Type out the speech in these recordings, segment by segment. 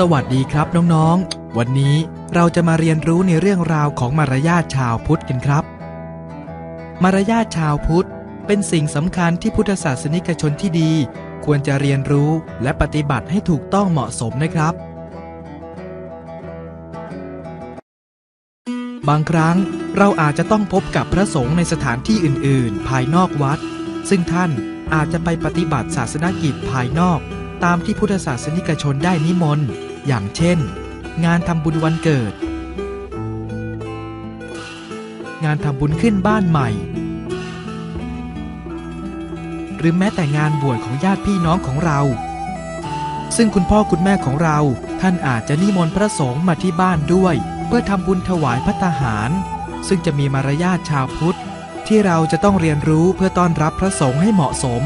สวัสดีครับน้องๆ วันนี้เราจะมาเรียนรู้ในเรื่องราวของมารยาทชาวพุทธกันครับ มารยาทชาวพุทธเป็นสิ่งสำคัญที่พุทธศาสนิกชนที่ดี ควรจะเรียนรู้และปฏิบัติให้ถูกต้องเหมาะสมนะครับ บางครั้งเราอาจจะต้องพบกับพระสงฆ์ในสถานที่อื่น ๆ ภายนอกวัด ซึ่งท่านอาจจะไปปฏิบัติศาสนกิจภายนอก ตามที่พุทธศาสนิกชนได้นิมนต์ อย่างเช่น งานทำบุญวันเกิด งานทำบุญขึ้นบ้านใหม่ หรือแม้แต่งานบวชของญาติพี่น้องของเรา ซึ่งคุณพ่อคุณแม่ของเราท่านอาจจะนิมนต์พระสงฆ์มาที่บ้านด้วย เพื่อทำบุญถวายพัตตาหาร ซึ่งจะมีมารยาทชาวพุทธ ที่เราจะต้องเรียนรู้เพื่อต้อนรับพระสงฆ์ให้เหมาะสม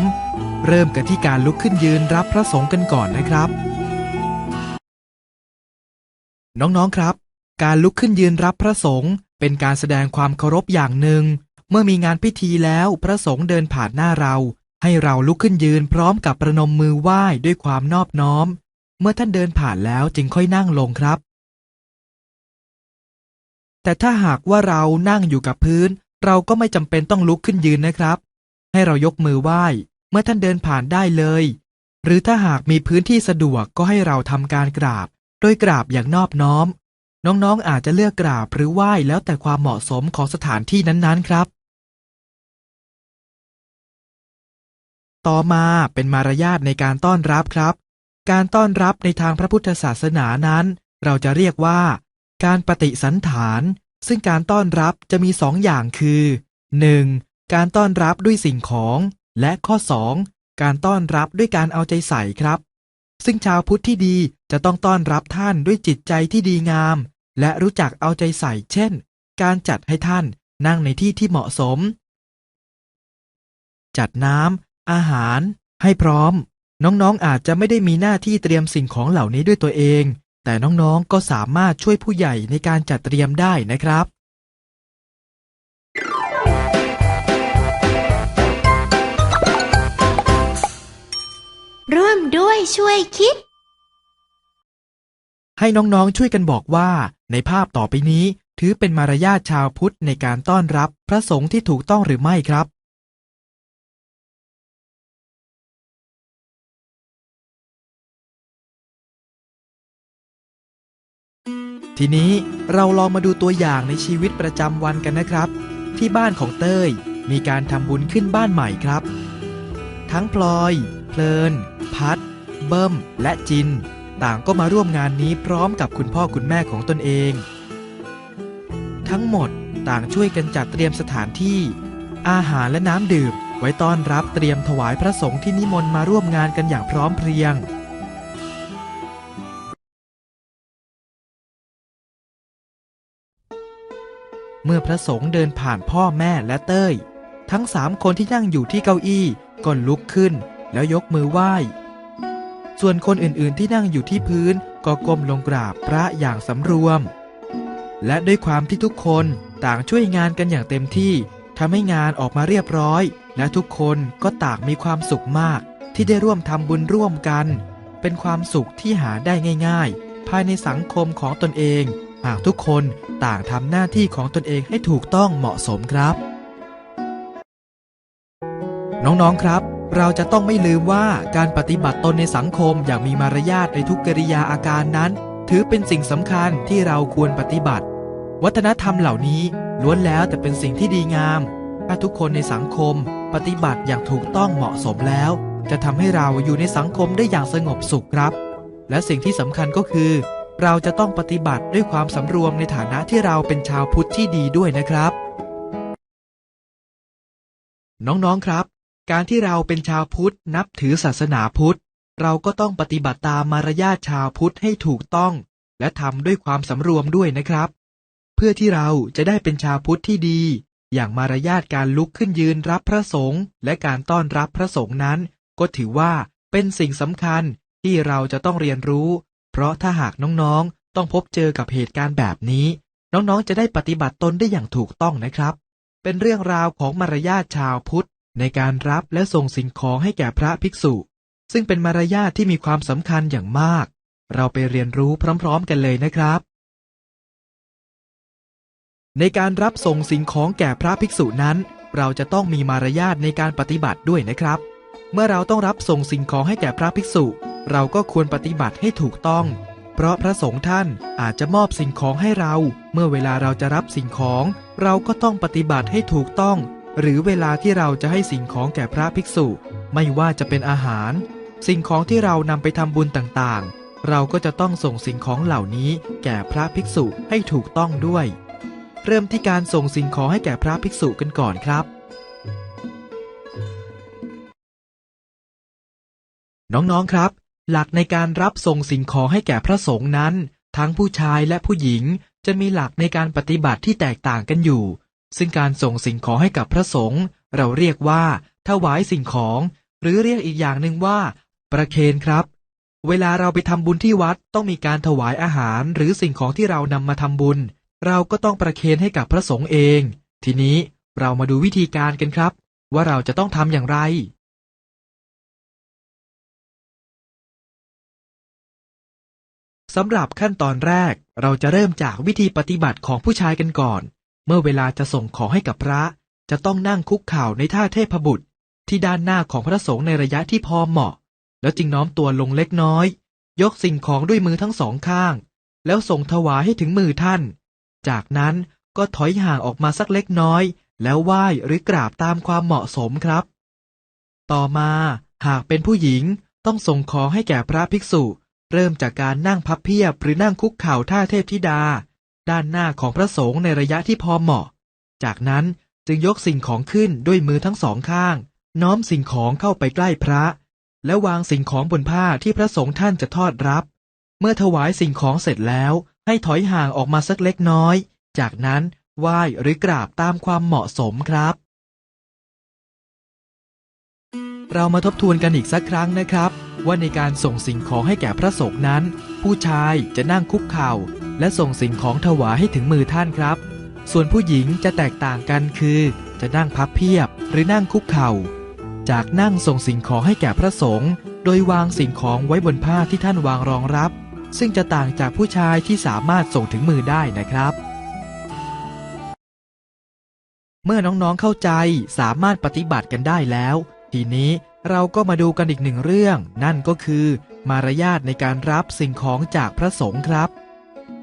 เริ่มกันที่การลุกขึ้นยืนรับพระสงฆ์กันก่อนนะครับ น้องๆครับ การลุกขึ้นยืนรับพระสงฆ์เป็นการแสดงความเคารพอย่างหนึ่ง เมื่อมีงานพิธีแล้วพระสงฆ์เดินผ่านหน้าเรา ให้เราลุกขึ้นยืนพร้อมกับประนมมือไหว้ด้วยความนอบน้อม เมื่อท่านเดินผ่านแล้วจึงค่อยนั่งลงครับ แต่ถ้าหากว่าเรานั่งอยู่กับพื้น เราก็ไม่จำเป็นต้องลุกขึ้นยืนนะครับ ให้เรายกมือไหว้ เมื่อท่านเดินผ่านได้เลย หรือถ้าหากมีพื้นที่สะดวกก็ให้เราทำการกราบ โดยกราบอย่างนอบน้อม น้องๆอาจจะเลือกกราบหรือไหว้แล้วแต่ความเหมาะสมของสถานที่นั้นๆครับ ต่อมาเป็นมารยาทในการต้อนรับครับ การต้อนรับในทางพระพุทธศาสนานั้น เราจะเรียกว่า การปฏิสันฐาน ซึ่งการต้อนรับจะมีสองอย่างคือ 1. การต้อนรับด้วยสิ่งของ และข้อ 2. การต้อนรับด้วยการเอาใจใส่ครับ ซึ่งชาวพุทธที่ดีจะต้องต้อนรับท่านด้วยจิตใจที่ดีงาม และรู้จักเอาใจใส่ เช่น การจัดให้ท่านนั่งในที่ที่เหมาะสม จัดน้ำอาหาร ให้พร้อม น้องๆอาจจะไม่ได้มีหน้าที่เตรียมสิ่งของเหล่านี้ด้วยตัวเอง แต่น้องๆก็สามารถช่วยผู้ใหญ่ในการจัดเตรียมได้นะครับ ช่วยคิด ให้น้องๆช่วยกันบอกว่า ในภาพต่อไปนี้ ถือเป็นมารยาทชาวพุทธในการต้อนรับพระสงฆ์ที่ถูกต้องหรือไม่ครับทีนี้เราลองมาดูตัวอย่างในชีวิตประจำวันกันนะครับ ที่บ้านของเต้ย มีการทำบุญขึ้นบ้านใหม่ครับ ทั้งพลอย เพลิน พัด เบิ้มและจิน ต่างก็มาร่วมงานนี้พร้อมกับคุณพ่อคุณแม่ของตนเอง ทั้งหมดต่างช่วยกันจัดเตรียมสถานที่ อาหารและน้ำดื่ม ไว้ต้อนรับเตรียมถวายพระสงฆ์ที่นิมนต์มาร่วมงานกันอย่างพร้อมเพรียงเมื่อพระสงฆ์เดินผ่านพ่อแม่และเต้ย ทั้งสามคนที่นั่งอยู่ที่เก้าอี้ก็ลุกขึ้น แล้วยกมือไหว้ ส่วนคนอื่นๆที่นั่งอยู่ที่พื้นก็ก้มลงกราบพระอย่างสำรวม และด้วยความที่ทุกคนต่างช่วยงานกันอย่างเต็มที่ทำให้งานออกมาเรียบร้อย และทุกคนก็ต่างมีความสุขมาก ที่ได้ร่วมทำบุญร่วมกัน เป็นความสุขที่หาได้ง่าย ๆ ภายในสังคมของตนเอง หากทุกคนต่างทำหน้าที่ของตนเองให้ถูกต้องเหมาะสมครับ น้องๆครับ เราจะต้องไม่ลืมว่าการปฏิบัติตนในสังคมอย่างมีมารยาทในทุกกิริยาอาการนั้น ถือเป็นสิ่งสำคัญที่เราควรปฏิบัติ วัฒนธรรมเหล่านี้ล้วนแล้วแต่เป็นสิ่งที่ดีงาม ถ้าทุกคนในสังคม ปฏิบัติอย่างถูกต้องเหมาะสมแล้ว จะทำให้เราอยู่ในสังคมได้อย่างสงบสุขครับ และสิ่งที่สำคัญก็คือ เราจะต้องปฏิบัติด้วยความสำรวมในฐานะที่เราเป็นชาวพุทธที่ดีด้วยนะครับ น้องๆครับ การที่เราเป็นชาวพุทธนับถือศาสนาพุทธ เราก็ต้องปฏิบัติตามมารยาทชาวพุทธให้ถูกต้อง และทำด้วยความสำรวมด้วยนะครับ เพื่อที่เราจะได้เป็นชาวพุทธที่ดี อย่างมารยาทการลุกขึ้นยืนรับพระสงฆ์และการต้อนรับพระสงฆ์นั้น ก็ถือว่าเป็นสิ่งสำคัญที่เราจะต้องเรียนรู้ เพราะถ้าหากน้องๆ ต้องพบเจอกับเหตุการณ์แบบนี้ น้องๆ จะได้ปฏิบัติตนได้อย่างถูกต้องนะครับ เป็นเรื่องราวของมารยาทชาวพุทธ ในการรับและส่งสิ่งของให้แก่พระภิกษุ ซึ่งเป็นมารยาทที่มีความสำคัญอย่างมาก เราไปเรียนรู้พร้อม ๆ กันเลยนะครับ ในการรับส่งสิ่งของแก่พระภิกษุนั้น เราจะต้องมีมารยาทในการปฏิบัติด้วยนะครับ เมื่อเราต้องรับส่งสิ่งของให้แก่พระภิกษุ เราก็ควรปฏิบัติให้ถูกต้อง เพราะพระสงฆ์ท่านอาจจะมอบสิ่งของให้เรา เมื่อเวลาเราจะรับสิ่งของ เราก็ต้องปฏิบัติให้ถูกต้อง หรือเวลาที่เราจะให้สิ่งของแก่พระภิกษุ ไม่ว่าจะเป็นอาหาร สิ่งของที่เรานำไปทำบุญต่างๆ เราก็จะต้องส่งสิ่งของเหล่านี้แก่พระภิกษุให้ถูกต้องด้วย เริ่มที่การส่งสิ่งของให้แก่พระภิกษุกันก่อนครับ น้องๆครับ หลักในการรับส่งสิ่งของให้แก่พระสงฆ์นั้น ทั้งผู้ชายและผู้หญิงจะมีหลักในการปฏิบัติที่แตกต่างกันอยู่ ซึ่งการส่งสิ่งของให้กับพระสงฆ์เราเรียกว่า ถวายสิ่งของ หรือเรียกอีกอย่างหนึ่งว่า ประเคนครับ เวลาเราไปทำบุญที่วัดต้องมีการถวายอาหาร หรือสิ่งของที่เรานำมาทำบุญ เราก็ต้องประเคนให้กับพระสงฆ์เอง ทีนี้เรามาดูวิธีการกันครับ ว่าเราจะต้องทำอย่างไรสำหรับขั้นตอนแรกเราจะเริ่มจากวิธีปฏิบัติของผู้ชายกันก่อน มื่อเวลาจะส่งของให้กับพระ จะต้องนั่งคุกเข่าในท่าเทพบุตร ที่ด้านหน้าของพระสงฆ์ในระยะที่พอเหมาะ แล้วจึงน้อมตัวลงเล็กน้อย ยกสิ่งของด้วยมือทั้งสองข้าง แล้วส่งถวายให้ถึงมือท่าน จากนั้นก็ถอยห่างออกมาสักเล็กน้อย แล้วไหว้หรือกราบตามความเหมาะสมครับ ต่อมาหากเป็นผู้หญิงต้องส่งของให้แก่พระภิกษุ เริ่มจากการนั่งพับเพียบหรือนั่งคุกเข่าท่าเทพธิดา ด้านหน้าของพระสงฆ์ในระยะที่พอเหมาะ จากนั้นจึงยกสิ่งของขึ้นด้วยมือทั้งสองข้าง น้อมสิ่งของเข้าไปใกล้พระ แล้ววางสิ่งของบนผ้าที่พระสงฆ์ท่านจะทอดรับ เมื่อถวายสิ่งของเสร็จแล้ว ให้ถอยห่างออกมาสักเล็กน้อย จากนั้นไหว้หรือกราบตามความเหมาะสมครับ เรามาทบทวนกันอีกสักครั้งนะครับ ว่าในการส่งสิ่งของให้แก่พระสงฆ์นั้น ผู้ชายจะนั่งคุกเข่า และส่งสิ่งของถวายให้ถึงมือท่านครับ ส่วนผู้หญิงจะแตกต่างกันคือ จะนั่งพับเพียบหรือนั่งคุกเข่า จากนั่งส่งสิ่งของให้แก่พระสงฆ์โดยวางสิ่งของไว้บนผ้าที่ท่านวางรองรับ ซึ่งจะต่างจากผู้ชายที่สามารถส่งถึงมือได้นะครับ เมื่อน้องๆเข้าใจสามารถปฏิบัติกันได้แล้ว ทีนี้ เราก็มาดูกันอีกหนึ่งเรื่อง นั่นก็คือ มารยาทในการรับสิ่งของจากพระสงฆ์ครับ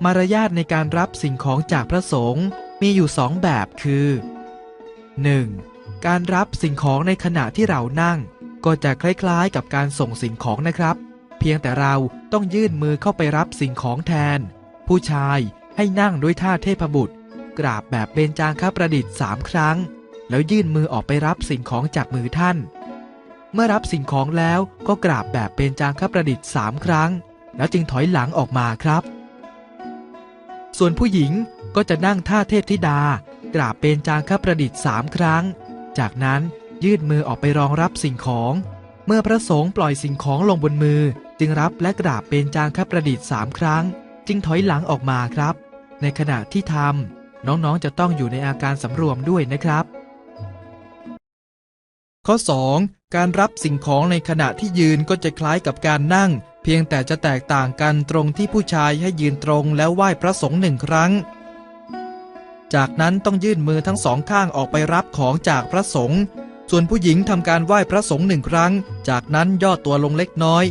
มารยาทในการรับสิ่งของจากพระสงฆ์มีอยู่สองแบบคือ 1. การรับสิ่งของในขณะที่เรานั่ง ก็จะคล้ายๆกับการส่งสิ่งของนะครับ เพียงแต่เราต้องยื่นมือเข้าไปรับสิ่งของแทน ผู้ชายให้นั่งด้วยท่าเทพบุตร กราบแบบเบญจางคประดิษฐ์สามครั้ง แล้วยื่นมือออกไปรับสิ่งของจากมือท่าน มื่อรับสิ่งของแล้วก็กราบแบบเบญจางคประดิษฐ์สามครั้ง แล้วจึงถอยหลังออกมาครับ ส่วนผู้หญิงก็จะนั่งท่าเทพธิดา กราบเบญจางคประดิษฐ์สามครั้ง จากนั้นยื่นมือออกไปรองรับสิ่งของ เมื่อพระสงฆ์ปล่อยสิ่งของลงบนมือ จึงรับและกราบเบญจางคประดิษฐ์สามครั้ง จึงถอยหลังออกมาครับ ในขณะที่ทำน้องๆจะต้องอยู่ในอาการสำรวมด้วยนะครับข้อ 2. การรับสิ่งของในขณะที่ยืนก็จะคล้ายกับการนั่ง เพียงแต่จะแตกต่างกันตรงที่ผู้ชายให้ยืนตรงแล้วไหว้พระสงฆ์หนึ่งครั้ง จากนั้นต้องยื่นมือทั้งสองข้างออกไปรับของจากพระสงฆ์ส่วนผู้หญิงทำการไหว้พระสงฆ์หนึ่งครั้ง จากนั้นย่อตัวลงเล็กน้อย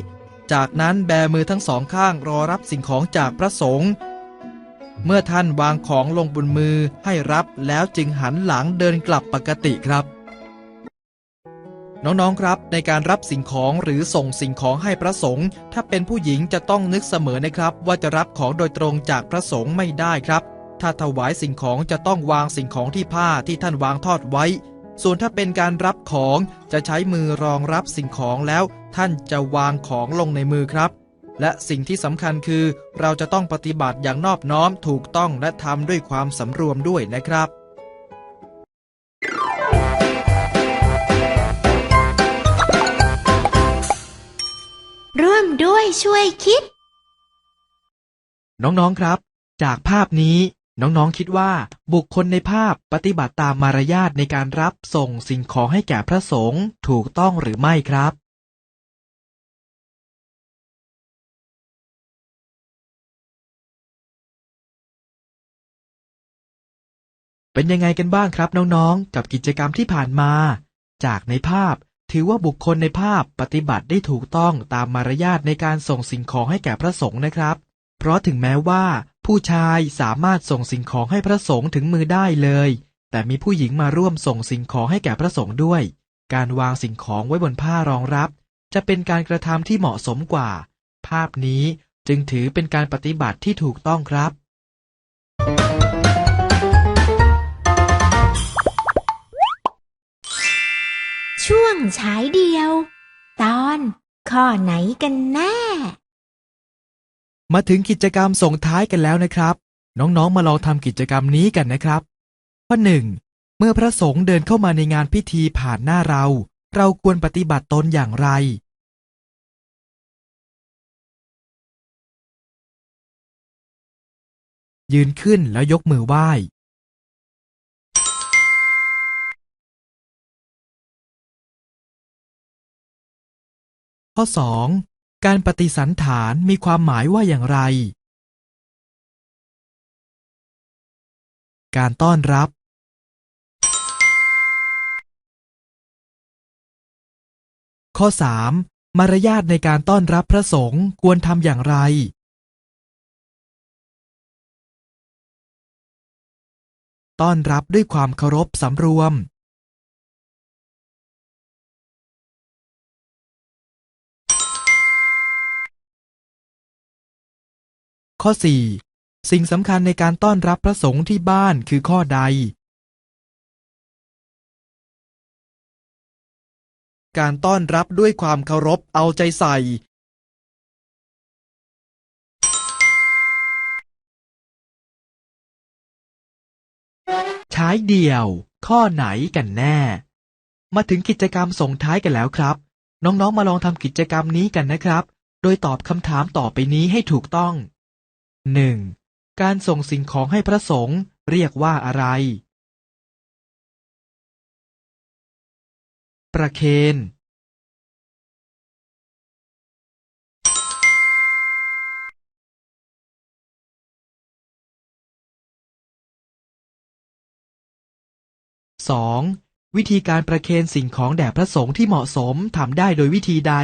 จากนั้นแบมือทั้งสองข้างรอรับสิ่งของจากพระสงฆ์เมื่อท่านวางของลงบนมือให้รับแล้วจึงหันหลังเดินกลับปกติครับ น้องๆ ครับ ในการรับสิ่งของหรือส่งสิ่งของให้พระสงฆ์ถ้าเป็นผู้หญิงจะต้องนึกเสมอนะครับ ว่าจะรับของโดยตรงจากพระสงฆ์ไม่ได้ครับ ถ้าถวายสิ่งของจะต้องวางสิ่งของที่ผ้าที่ท่านวางทอดไว้ ส่วนถ้าเป็นการรับของจะใช้มือรองรับสิ่งของแล้ว ท่านจะวางของลงในมือครับ และสิ่งที่สำคัญคือ เราจะต้องปฏิบัติอย่างนอบน้อมถูกต้องและทำด้วยความสำรวมด้วยนะครับ ช่วยคิด น้องๆครับ จากภาพนี้น้องๆคิดว่าบุคคลในภาพปฏิบัติตามมารยาทในการรับส่งสิ่งของให้แก่พระสงฆ์ถูกต้องหรือไม่ครับ เป็นยังไงกันบ้างครับน้องๆ กับกิจกรรมที่ผ่านมา จากในภาพ ถือว่าบุคคลในภาพปฏิบัติได้ถูกต้องตามมารยาทในการส่งสิ่งของให้แก่พระสงฆ์นะครับ เพราะถึงแม้ว่า ผู้ชายสามารถส่งสิ่งของให้พระสงฆ์ถึงมือได้เลย แต่มีผู้หญิงมาร่วมส่งสิ่งของให้แก่พระสงฆ์ด้วย การวางสิ่งของไว้บนผ้ารองรับ จะเป็นการกระทำที่เหมาะสมกว่า ภาพนี้จึงถือเป็นการปฏิบัติที่ถูกต้องครับ ช่วงฉายเดียว ตอนข้อไหนกันแน่ มาถึงกิจกรรมส่งท้ายกันแล้วนะครับ น้องๆมาลองทำกิจกรรมนี้กันนะครับ ข้อหนึ่งเมื่อพระสงฆ์เดินเข้ามาในงานพิธีผ่านหน้าเรา เราควรปฏิบัติตนอย่างไร ยืนขึ้นแล้วยกมือไหว้ ข้อ 2. การปฏิสันฐานมีความหมายว่าอย่างไร การต้อนรับ ข้อ 3. มารยาทในการต้อนรับพระสงฆ์ควรทำอย่างไร ต้อนรับด้วยความเคารพสำรวม ข้อ 4. สิ่งสำคัญในการต้อนรับพระสงฆ์ที่บ้านคือข้อใด การต้อนรับด้วยความเคารพเอาใจใส่ ใช้เดี่ยว ข้อไหนกันแน่ มาถึงกิจกรรมส่งท้ายกันแล้วครับ น้องๆมาลองทำกิจกรรมนี้กันนะครับ โดยตอบคำถามต่อไปนี้ให้ถูกต้อง 1. การส่งสิ่งของให้พระสงฆ์เรียกว่าอะไร ประเคน 2. วิธีการประเคนสิ่งของแด่พระสงฆ์ที่เหมาะสมทำได้โดยวิธีใด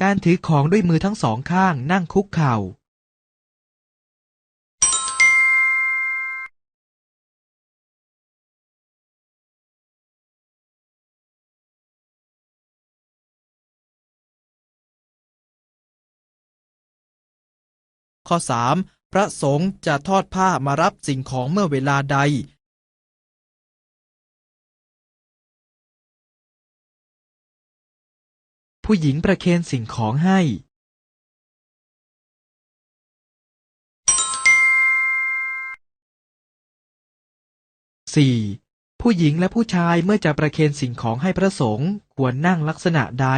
การถือของด้วยมือทั้งสองข้างนั่งคุกเข่า ข้อ 3. พระสงฆ์จะทอดผ้ามารับสิ่งของเมื่อเวลาใด ผู้หญิงประเคนสิ่งของให้ 4. ผู้หญิงและผู้ชายเมื่อจะประเคนสิ่งของให้พระสงฆ์ควรนั่งลักษณะใด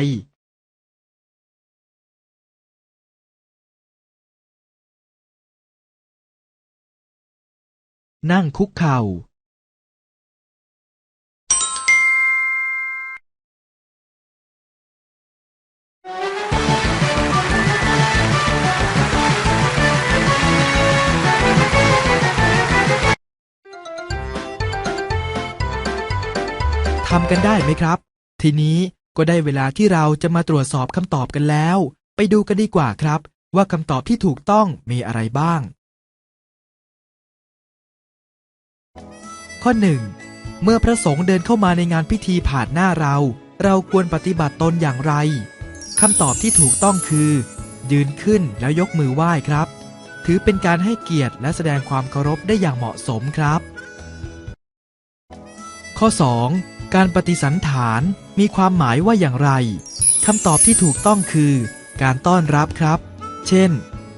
นั่งคุกเข่า ทำกันได้ไหมครับ ทีนี้ก็ได้เวลาที่เราจะมาตรวจสอบคำตอบกันแล้ว ไปดูกันดีกว่าครับ ว่าคำตอบที่ถูกต้องมีอะไรบ้าง ข้อ 1. เมื่อพระสงฆ์เดินเข้ามาในงานพิธีผ่านหน้าเรา เราควรปฏิบัติตนอย่างไรคำตอบที่ถูกต้องคือ ยืนขึ้นแล้วยกมือไหว้ครับ ถือเป็นการให้เกียรติและแสดงความเคารพได้อย่างเหมาะสมครับ ข้อ 2. การปฏิสันฐานมีความหมายว่าอย่างไรคำตอบที่ถูกต้องคือ การต้อนรับครับ เช่น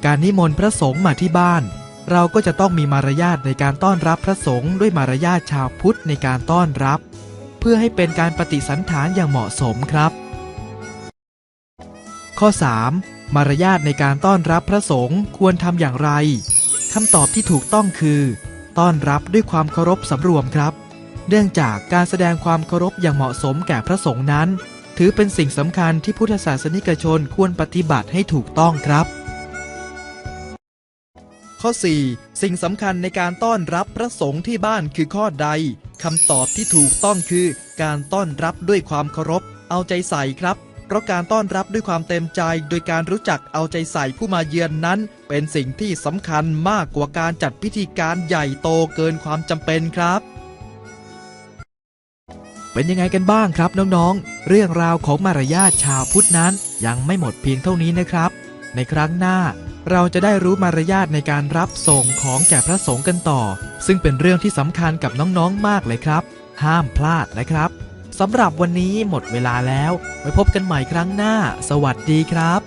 การนิมนต์พระสงฆ์มาที่บ้าน เราก็จะต้องมีมารยาทในการต้อนรับพระสงฆ์ด้วยมารยาทชาวพุทธในการต้อนรับ เพื่อให้เป็นการปฏิสันฐานอย่างเหมาะสมครับ ข้อ 3. มารยาทในการต้อนรับพระสงฆ์ควรทำอย่างไรคำตอบที่ถูกต้องคือ ต้อนรับด้วยความเคารพสำรวมครับ เนื่องจากการแสดงความเคารพอย่างเหมาะสมแก่พระสงฆ์นั้น ถือเป็นสิ่งสำคัญที่พุทธศาสนิกชนควรปฏิบัติให้ถูกต้องครับ ข้อ 4 สิ่งสำคัญในการต้อนรับพระสงฆ์ที่บ้านคือข้อใดคำตอบที่ถูกต้องคือ การต้อนรับด้วยความเคารพ เอาใจใส่ครับเพราะการต้อนรับด้วยความเต็มใจ โดยการรู้จักเอาใจใส่ผู้มาเยือนนั้น เป็นสิ่งที่สำคัญมากกว่าการจัดพิธีการใหญ่โตเกินความจำเป็นครับ เป็นยังไงกันบ้างครับน้องๆ เรื่องราวของมารยาทชาวพุทธนั้นยังไม่หมดเพียงเท่านี้นะครับ ในครั้งหน้าเราจะได้รู้มารยาทในการรับส่งของแก่พระสงฆ์กันต่อ ซึ่งเป็นเรื่องที่สำคัญกับน้องๆมากเลยครับ ห้ามพลาดนะครับสำหรับวันนี้หมดเวลาแล้วไว้พบกันใหม่ครั้งหน้า สวัสดีครับ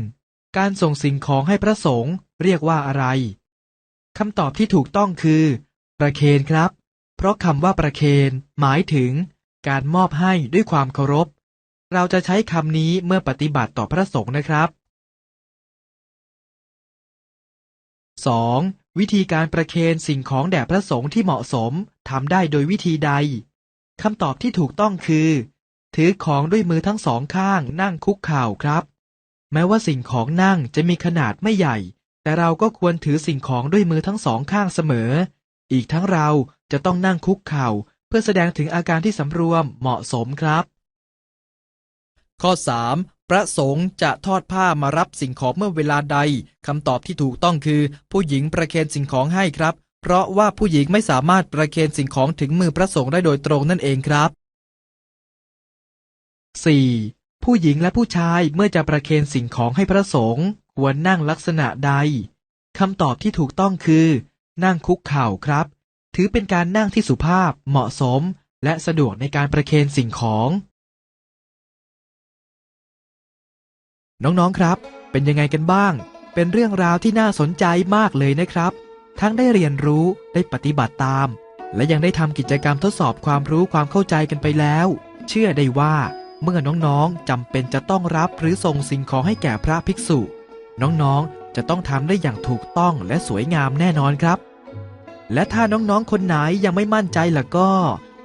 1. การส่งสิ่งของให้พระสงฆ์เรียกว่าอะไร คำตอบที่ถูกต้องคือ ประเคนครับ เพราะคำว่าประเคนหมายถึง การมอบให้ด้วยความเคารพ เราจะใช้คำนี้เมื่อปฏิบัติต่อพระสงฆ์นะครับ 2. วิธีการประเคนสิ่งของแด่พระสงฆ์ที่เหมาะสมทำได้โดยวิธีใดคำตอบที่ถูกต้องคือ ถือของด้วยมือทั้งสองข้างนั่งคุกเข่าครับ แม้ว่าสิ่งของนั่งจะมีขนาดไม่ใหญ่ แต่เราก็ควรถือสิ่งของด้วยมือทั้งสองข้างเสมอ อีกทั้งเราจะต้องนั่งคุกเข่า เพื่อแสดงถึงอาการที่สำรวมเหมาะสมครับ ข้อ 3. พระสงฆ์จะทอดผ้ามารับสิ่งของเมื่อเวลาใดคำตอบที่ถูกต้องคือ ผู้หญิงประเคนสิ่งของให้ครับ เพราะว่าผู้หญิงไม่สามารถประเคนสิ่งของถึงมือพระสงฆ์ได้โดยตรงนั่นเองครับ 4. ผู้หญิงและผู้ชายเมื่อจะประเคนสิ่งของให้พระสงฆ์ ควรนั่งลักษณะใดคำตอบที่ถูกต้องคือ นั่งคุกเข่าครับ ถือเป็นการนั่งที่สุภาพเหมาะสม และสะดวกในการประเคนสิ่งของ น้องๆครับ เป็นยังไงกันบ้าง เป็นเรื่องราวที่น่าสนใจมากเลยนะครับ ทั้งได้เรียนรู้ได้ปฏิบัติตาม และยังได้ทำกิจกรรมทดสอบความรู้ความเข้าใจกันไปแล้ว เชื่อได้ว่าเมื่อน้องๆจำเป็นจะต้องรับหรือส่งสิ่งของให้แก่พระภิกษุ น้องๆ จะต้องทำได้อย่างถูกต้องและสวยงามแน่นอนครับ และถ้าน้องๆ คนไหนยังไม่มั่นใจล่ะก็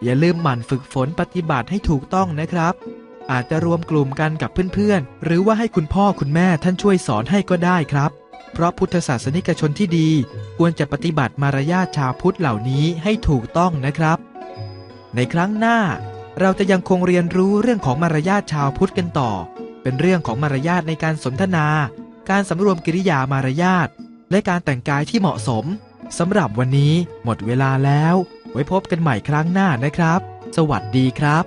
อย่าลืมหมั่นฝึกฝนปฏิบัติให้ถูกต้องนะครับ อาจจะรวมกลุ่มกันกับเพื่อนๆ หรือว่าให้คุณพ่อคุณแม่ท่านช่วยสอนให้ก็ได้ครับ เพราะพุทธศาสนิกชนที่ดีควรจะปฏิบัติมารยาทชาวพุทธเหล่านี้ให้ถูกต้องนะครับ ในครั้งหน้าเราจะยังคงเรียนรู้เรื่องของมารยาทชาวพุทธกันต่อ เป็นเรื่องของมารยาทในการสนทนา การสำรวมกิริยามารยาทและการแต่งกายที่เหมาะสมสำหรับวันนี้หมดเวลาแล้ว ไว้พบกันใหม่ครั้งหน้านะครับ สวัสดีครับ